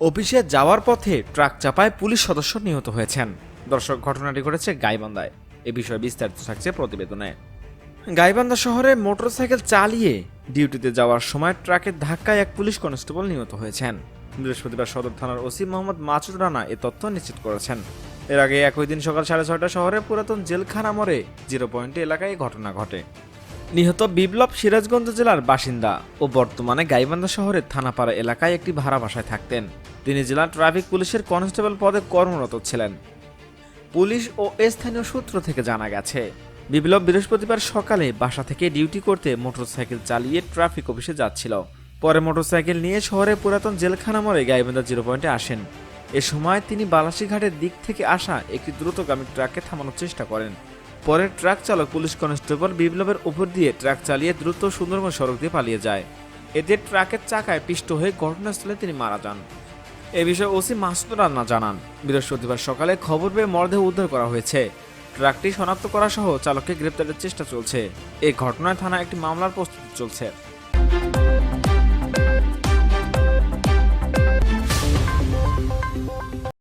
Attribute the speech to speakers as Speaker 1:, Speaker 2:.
Speaker 1: অফিসে যাওয়ার পথে ট্রাক চাপায় পুলিশ সদস্য নিহত হয়েছেন। দর্শক, ঘটনাটি ঘটেছে গাইবান্ধায়। এ বিষয়ে বিস্তারিত থাকছে প্রতিবেদনে। গাইবান্ধা শহরে মোটরসাইকেল চালিয়ে ডিউটিতে যাওয়ার সময় ট্রাকের ধাক্কায় এক পুলিশ কনস্টেবল নিহত হয়েছেন। বৃহস্পতিবার সদর থানার ওসি মোহাম্মদ মাসুদ রানা এ তথ্য নিশ্চিত করেছেন। এর আগে একই দিন সকাল সাড়ে ছয়টা শহরে পুরাতন জেলখানা মোড়ে জিরো পয়েন্টে এলাকায় ঘটনা ঘটে। নিহত বিপ্লব সিরাজগঞ্জ জেলার বাসিন্দা ও বর্তমানে গাইবান্ধা শহরের থানাপাড়া এলাকায় একটি ভাড়া বাসায় থাকতেন। তিনি জেলা ট্রাফিক পুলিশের কনস্টেবল পদে কর্মরত ছিলেন। পুলিশ ও স্থানীয় সূত্র থেকে জানা গেছে, বিপ্লব বৃহস্পতিবার সকালে বাসা থেকে ডিউটি করতে মোটরসাইকেল চালিয়ে ট্রাফিক অফিসে যাচ্ছিল। পরে মোটরসাইকেল নিয়ে শহরের পুরাতন জেলখানা মোড়ে গাইবান্ধা জিরো পয়েন্টে আসেন। এ সময় তিনি বালাসীঘাটের দিক থেকে আসা একটি দ্রুতগামী ট্রাককে থামানোর চেষ্টা করেন। পরে ট্রাক চালক পুলিশ কনস্টেবল বিপ্লবের উপর দিয়ে ট্রাক চালিয়ে দ্রুত সুন্দরবন সড়ক দিয়ে পালিয়ে যায়। এতে ট্রাকের চাকায় পিষ্ট হয়ে ঘটনাস্থলে তিনি মারা যান। এ বিষয়ে ওসি মাসুদ রান্না জানান, বৃহস্পতিবার সকালে খবর পেয়ে মরদেহ উদ্ধার করা হয়েছে। ট্রাকটি শনাক্ত করা সহ চালককে গ্রেপ্তারের চেষ্টা চলছে। এ ঘটনায় থানায় একটি মামলার প্রস্তুতি চলছে।